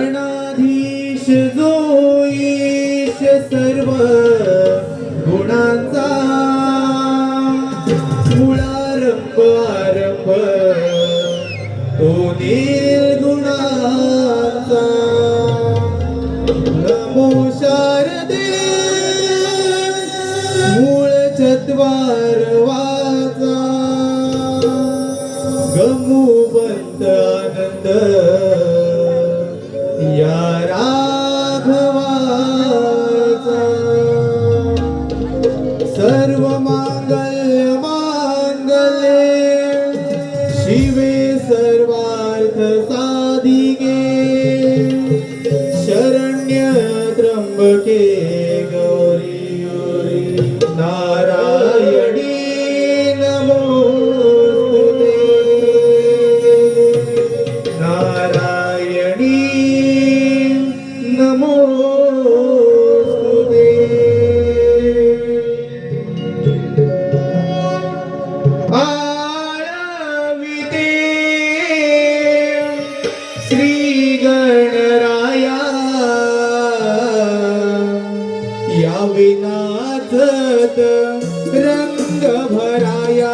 गणाधीश जो ईश सर्व गुणांचा मुळारंभ आरंभ तो निर्गुणाचा नमो शारदे मूळ चत्वार सर्व श्री गणराया या विनाथत रंग भराया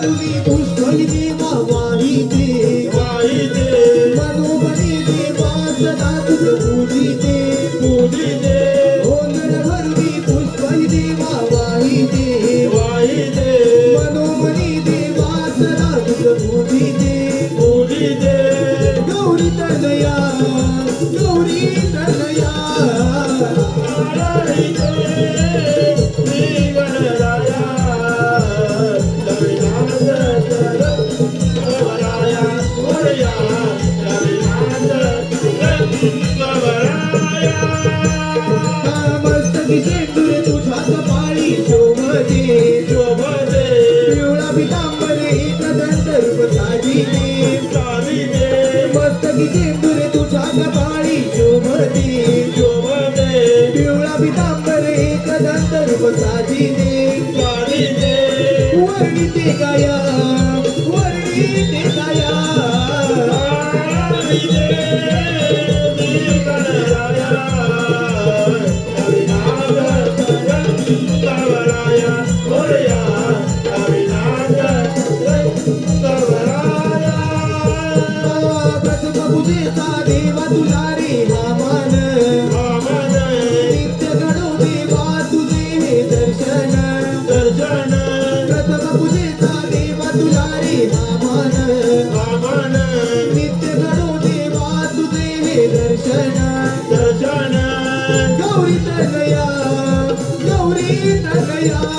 भरली पुष्कळी देवा वाहिते मनोमणी देवा सदा तुझ पूजिते औंदळ भरली पुष्कळी देवा वाहिते मनोमणी देवा सदा तुझ पूजिते मस्तकी शेंदुरे तुझ्या कपाळी. शोभते पिवळा पितांबरे कदंत रूप साजिते. वर्णिते गाया Yeah.